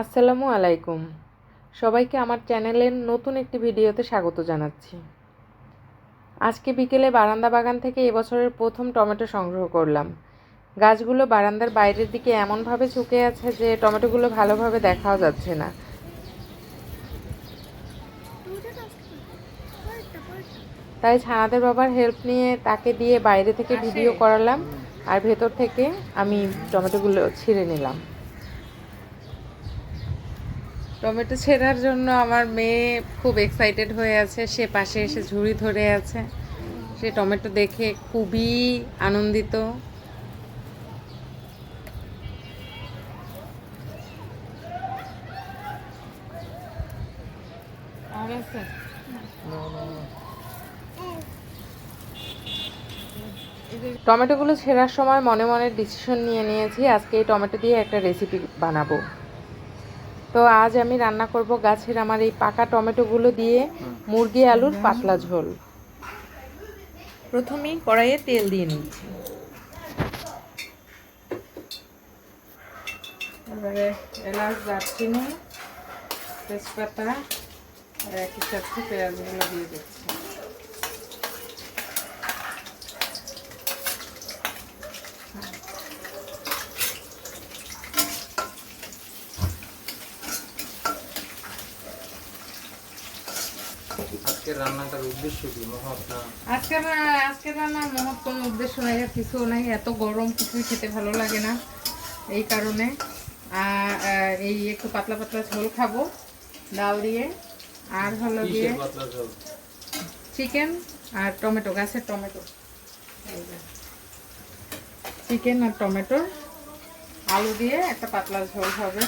আসসালামু আলাইকুম। সবাইকে আমার চ্যানেলের নতুন একটি ভিডিওতে স্বাগত জানাচ্ছি। আজকে বিকেলে বারান্দা বাগান থেকে এবছরের প্রথম টমেটো সংগ্রহ করলাম। গাছগুলো বারান্দার বাইরের দিকে এমনভাবে ঝুঁকে আছে যে টমেটোগুলো ভালোভাবে দেখাও যাচ্ছে না। তাই ছানাদের বাবার হেল্প নিয়ে তাকে দিয়ে বাইরে থেকে ভিডিও করালাম আর ভেতর থেকে আমি টমেটোগুলো ছিঁড়ে নিলাম। টমেটো ছেঁড়ার জন্য আমার মেয়ে খুব এক্সাইটেড হয়ে আছে। সে পাশে এসে ঝুড়ি ধরে আছে। সে টমেটো দেখে খুবই আনন্দিত। টমেটোগুলো ছেঁড়ার সময় মনে মনে ডিসিশন নিয়ে নিয়েছি আজকে এই টমেটো দিয়ে একটা রেসিপি বানাবো। তো আজ আমি রান্না করব গাছের আমার এই পাকা টমেটোগুলো দিয়ে মুরগি, আলুর পাতলা ঝোল। প্রথমেই কড়াইয়ে তেল দিয়ে নিচ্ছি। এবারে এলাচ, দারচিনি, তেজপাতা আর একই সাথে পেঁয়াজগুলো দিয়ে দিচ্ছি। রান্নাটার উদ্দেশ্য কি মহৎ না আজকের রা- আজকের রান্নার মহৎ কোনো উদ্দেশ্য নাই আর কিছু নাই এত গরম কিছুই খেতে ভালো লাগে না এই কারণে। এই একটু পাতলা পাতলা ঝোল খাব ডাল দিয়ে আর হলো চিকেন আর টমেটো গাছের টমেটো। চিকেন আর টমেটো আলু দিয়ে একটা পাতলা ঝোল হবে।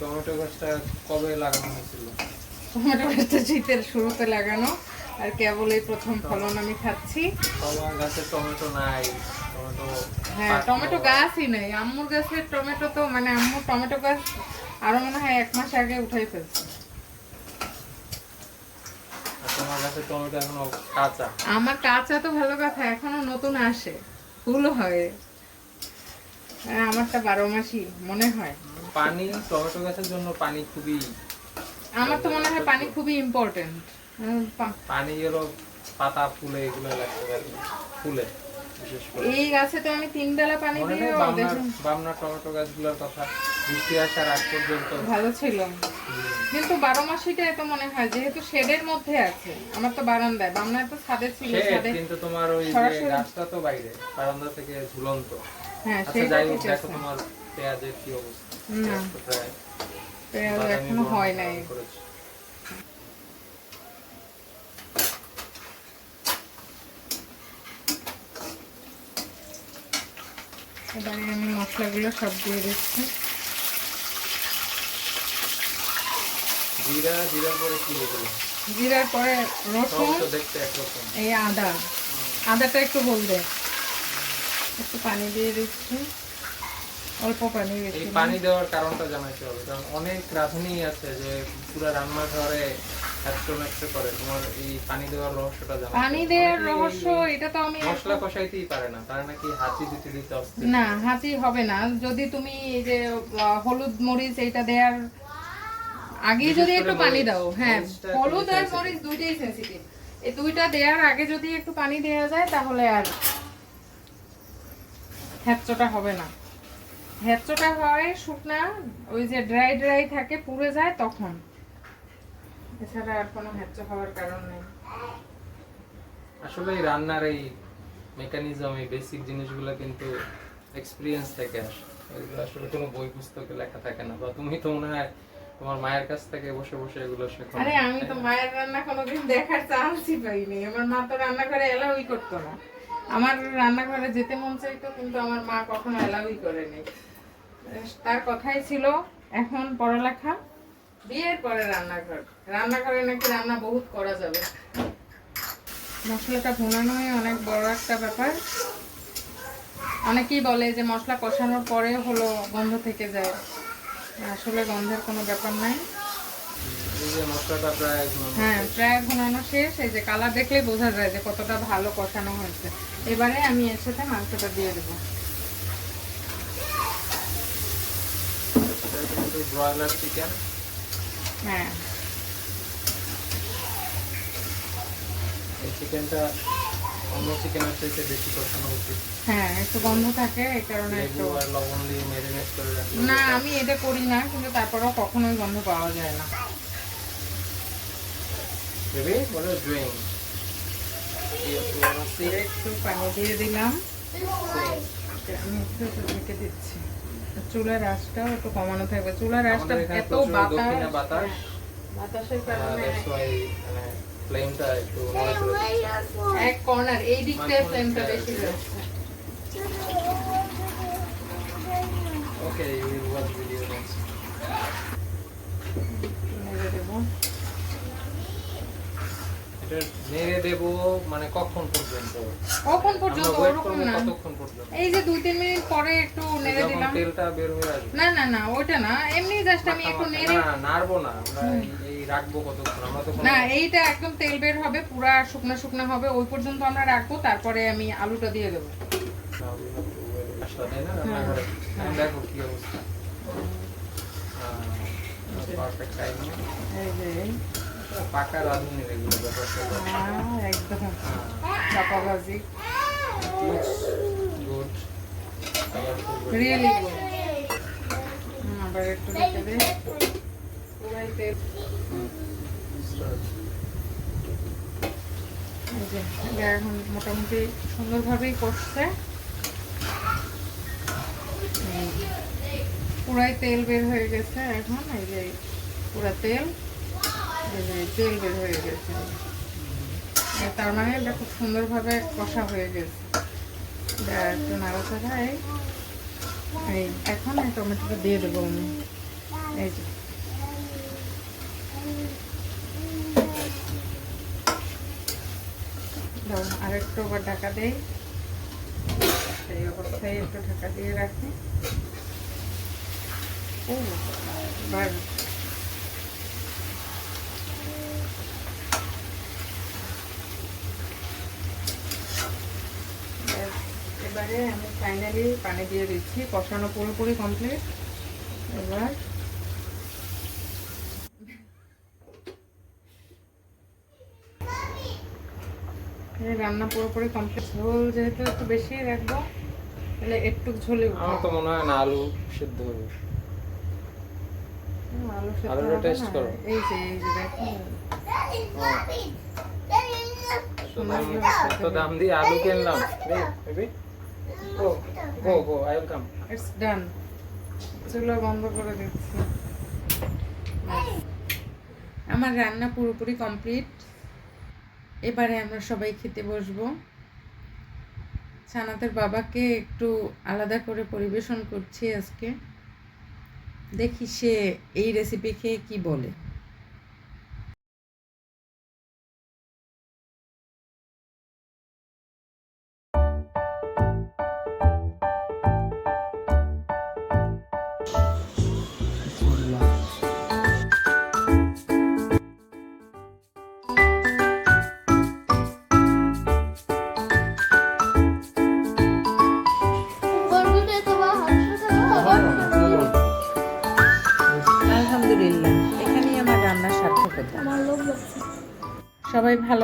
টমেটো গাছটা কবে লাগানো হয়েছিল? টমেটো গাছটা শীতের শুরুতে লাগানো। আর কেবল এই প্রথম ফলন আমি খাচ্ছি। গাছে টমেটো নাই। হ্যাঁ টমেটো গাছই নেই। আম্মুর গাছের টমেটো তো মানে আম্মুর টমেটো গাছ আরও মনে হয় এক মাস আগে উঠাই ফেলছে। আমার কাঁচা তো ভালো কথা এখনও নতুন আসে। ফুল হয়। হ্যাঁ, আমারটা বারো মাসই মনে হয়। পানি টমেটো গাছের জন্য পানি খুবই আমার তো মনে হয় পানি খুবই ইম্পর্টেন্ট পানি এলো পাতা ফুলে এগুলো ফুলে এই গাছে তো আমি তিন বেলা পানি দিয়ে নেই বামনার টমেটো গাছগুলোর কথা বৃষ্টি আসার আগ পর্যন্ত। ভালো ছিল। কিন্তু বারো মাসিটাই তো মনে হয় যেহেতু শেডের মধ্যে আছে আমার তো বারান্দায় বামনায় তো ছাদে ছিল ছাদে কিন্তু তোমার ওই গাছটা তো বাইরে বারান্দা থেকে ঝুলন্ত। হ্যাঁ আচ্ছা সেটা ঠিক দেখো তোমার পেঁয়াজের কি অবস্থা। প্রায় পেঁয়াজ এখনও হয় নাই। এবারে আমি মশলাগুলো সব দিয়ে দিচ্ছি। জিরা জিরার পরে কি জিরার পরে রসুন দেখতে একরকম। এই আদা। আদাটা একটু বলবে একটু পানি দিয়ে দিচ্ছি। অল্প পানি এই পানি দেওয়ার কারণটা জানাইতে হবে কারণ অনেক রাঁধুনি আছে যে পুরো রান্নাঘরে একশো একশো করে তোমার এই পানি দেওয়ার রহস্যটা জানা পানি দেওয়ার রহস্য এটা তো আমি মশলা কষাইতেই পারে না তার নাকি হাঁচি দিতে দিতে না হাঁচি হবে না। যদি তুমি এই যে হলুদ মরিচ এইটা দেওয়ার আগে যদি একটু পানি দাও হ্যাঁ হলুদ আর মরিচ দুইটাই সেন্সিটিভ এই দুইটা দেওয়ার আগে যদি একটু পানি দেওয়া যায় তাহলে আর হ্যাঁচটা হবে না। হ্যাঁচটা হয় শুকনা ওই যে ড্রাই ড্রাই থাকে পুড়ে যায় তখন। এছাড়া আর কোনো হ্যাঁচো হওয়ার কারণ নেই। আসলে রান্নার এই মেকানিজম এই বেসিক জিনিসগুলো কিন্তু এক্সপিরিয়েন্স থেকে আসে। এগুলো আসলে কোনো বই পুস্তকে লেখা থাকে না। বা তুমি তো মনে হয় তোমার মায়ের কাছ থেকে বসে বসে এগুলো শেখো আরে আমি তো মায়ের রান্না কোনোদিন দেখার চান্সই পাইনি। আমার মা তো রান্নাঘরে এলাউই করতো না। আমার রান্নাঘরে যেতে মন চাইতো, কিন্তু আমার মা কখনো এলাউই করেনি। তার কথাই ছিল, এখন পড়ালেখা, বিয়ের পরে রান্নাঘর। রান্নাঘরে নাকি রান্না বহুত করা যাবে। মশলাটা ভুনানোই অনেক বড় একটা ব্যাপার। অনেকেই বলে যে মশলা কষানোর পরে হলো গন্ধ থেকে যায়। আসলে গন্ধের কোনো ব্যাপার নাই। হ্যাঁ প্রায় ঘুমানো শেষ। এই যে কালার দেখলেই বোঝা যায় যে কতটা ভালো কষানো হয়েছে। এবারে আমি এর সাথে মাংসটা দিয়ে দেবো। ব্রয়লার চিকেন হ্যাঁ। এই চিকেনটা অন্য চিকেনের চাইতে বেশি কষানো উচিত। হ্যাঁ একটু গন্ধ থাকে এই কারণে একটু লেবু লবণ দিয়ে ম্যারিনেট করে রাখলে না আমি এটা করি না কিন্তু তারপরেও কখনোই গন্ধ পাওয়া যায় না। একটু পানি দিয়ে দিলাম। আমি একটু ঢেকে দিচ্ছি। চুলার আঁচটাও একটু কমানো থাকবে। চুলার আঁচটা এত বাতাস। বাতাস। বাতাসের কারণে ওয়াই মানে ফ্লেমটা একটু। এক কর্নার এই দিকটায় ফ্লেমটা বেশি যাচ্ছে next. নেড়ে দেবো এটা নেড়ে দেবো মানে কখন পর্যন্ত? কখন পর্যন্ত? ওরকম না। কতক্ষণ পর্যন্ত? এই যে দুই তিন মিনিট পরে একটু নেড়ে দিলাম। তেলটা বের হয়ে আসবে। না না না ওইটা না। এমনি জাস্ট আমি একটু নেড়ে না, নাড়বো না। এই- এই রাখব কতক্ষণ? আমরা তো না এইটা একদম তেল বের হবে পুরা শুকনো শুকনো হবে। ওই পর্যন্ত আমরা রাখব তারপরে আমি আলুটা দিয়ে দেবো। হ্যাঁ। দেখো কি অবস্থা। পারফেক্ট টাইম এই যে পাকা রাঁধুনি এগুলো একদম। হ্যাঁ। চাপা ভাজি গুড রিয়েলি গুড আবার একটু ঢেকে দে। পুরাই তেল। এই যে এটা এখন মোটামুটি সুন্দরভাবেই করছে পুরাই তেল বের হয়ে গেছে এখন এই যে পুরা তেল। তেল বের হয়ে গেছে। তার মানে এটা খুব সুন্দরভাবে কষা হয়ে গেছে। একটু নাড়াচাড়া, এই এই, এখন এই টমেটোটা দিয়ে দেবো আমি। এই যে। আর একটু আবার ঢাকা দেই। সেই অবস্থায় একটু ঢাকা দিয়ে রাখি। ও এবার ব্যাস, এবারে আমি ফাইনালি পানি দিয়ে দিচ্ছি কষানো পুরোপুরি কমপ্লিট এবার রান্না পুরোপুরি কমপ্লিট ঝোল যেহেতু একটু বেশি রাখব তাহলে একটু ঝোলে আমার তো মনে হয় না আলু সিদ্ধ হবে। আলু সেদ্ধ আলুটা না? করো। এই যে এই যে দেখো। তো দাম তো দাম দিয়ে আলু কিনলাম। বন্ধ করে আমার রান্না পুরোপুরি কমপ্লিট এবারে আমরা সবাই খেতে বসবো। সানাতের বাবাকে একটু আলাদা করে পরিবেশন করছি আজকে। দেখি সে এই রেসিপি খেয়ে কি বলে।